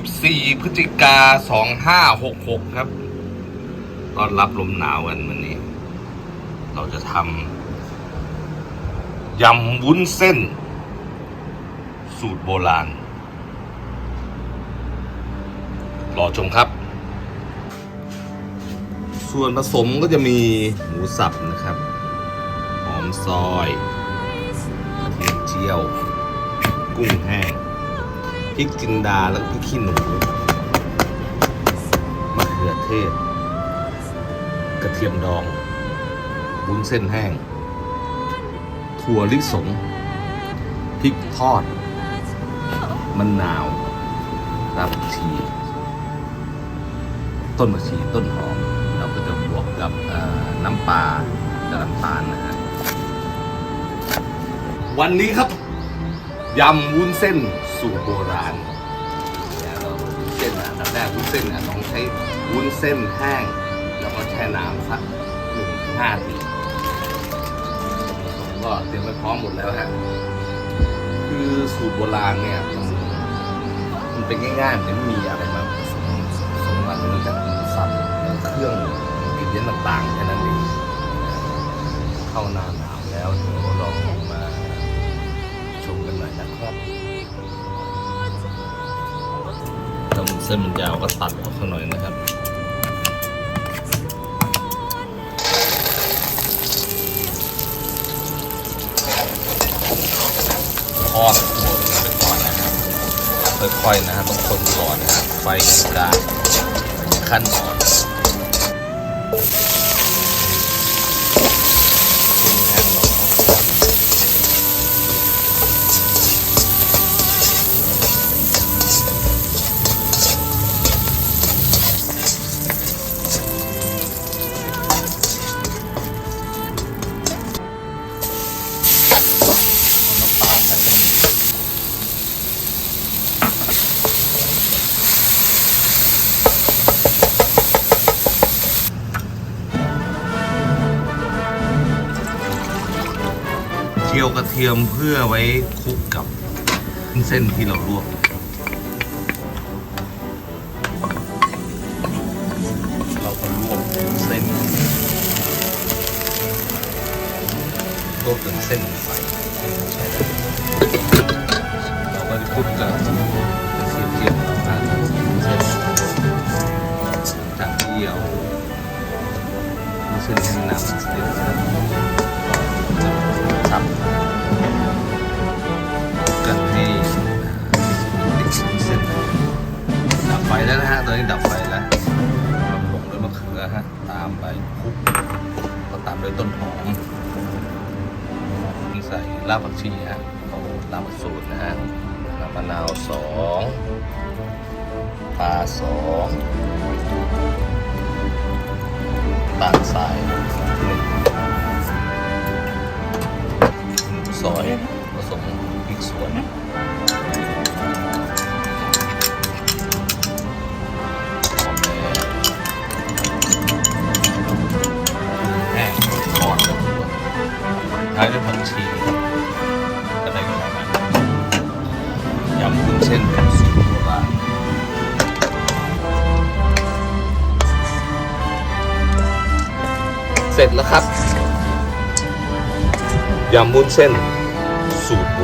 14 พฤศจิกา 2566 ครับต้อนรับลมหนาวกันวันนี้ เราจะทำยำวุ้นเส้น สูตรโบราณ รอชมครับ ส่วนผสมก็จะมีหมูสับนะครับ หอมซอยเทียมเจียว กุ้งแห้ง พริกจินดาแล้วก็พริกขี้หนูมะเขือเทศ กระเทียมดองวุ้นเส้นแห้ง ถั่วลิสงพริกทอดมะนาวรากผักชี ต้นผักชีต้นหอม เราก็จะบวกกับน้ำปลาและน้ำตาลนะฮะวันนี้ครับยำวุ้นเส้น สูตรโบราณเนี่ยเราวุ้นเส้นนะอันดับแรกวุ้นเส้นนะต้องใช้วุ้นเส้นแห้ง แล้วก็แช่น้ำสักหนึ่งห้าทีผมก็เตรียมไว้พร้อมหมดแล้วฮะคือสูตรโบราณเนี่ยมันมันเป็นง่ายๆมันไม่มีอะไรมาผสมผสมมันนอกจากหมูสับแล้วเครื่องกินเลี้ยงต่างๆแค่นั้นเองเข้าหน้าหนาวแล้วเดี๋ยวลองมาชมกันหน่อยนะครับ ส้นมันยาวก็ตัดออกข้างหน่อยนะครับทอดหัวไปก่อนนะครับค่อยๆนะฮะต้องคนก่อนนะครับไฟกลางขั้นอ่อน จียวกระเทียมเพื่อไว้คลุกกับเส้นที่เราลวกเราก็ลวกเส้นลวกจนเส้นใสเราก็จะคลุกกับ แล้วนะฮะ ตอนนี้ดับไฟแล้วเราผงด้วยมะเขือฮะ ตามไปคุกก็ตามด้วยต้นหอมใส่รากผักชีฮะเอาตามสูตรนะฮะน้ำมะนาวสองปลาสองตาลทรายหนึ่งซอยผสมพริกสวน็จแล้วครับยำมุ้นเส้นสูตรโบ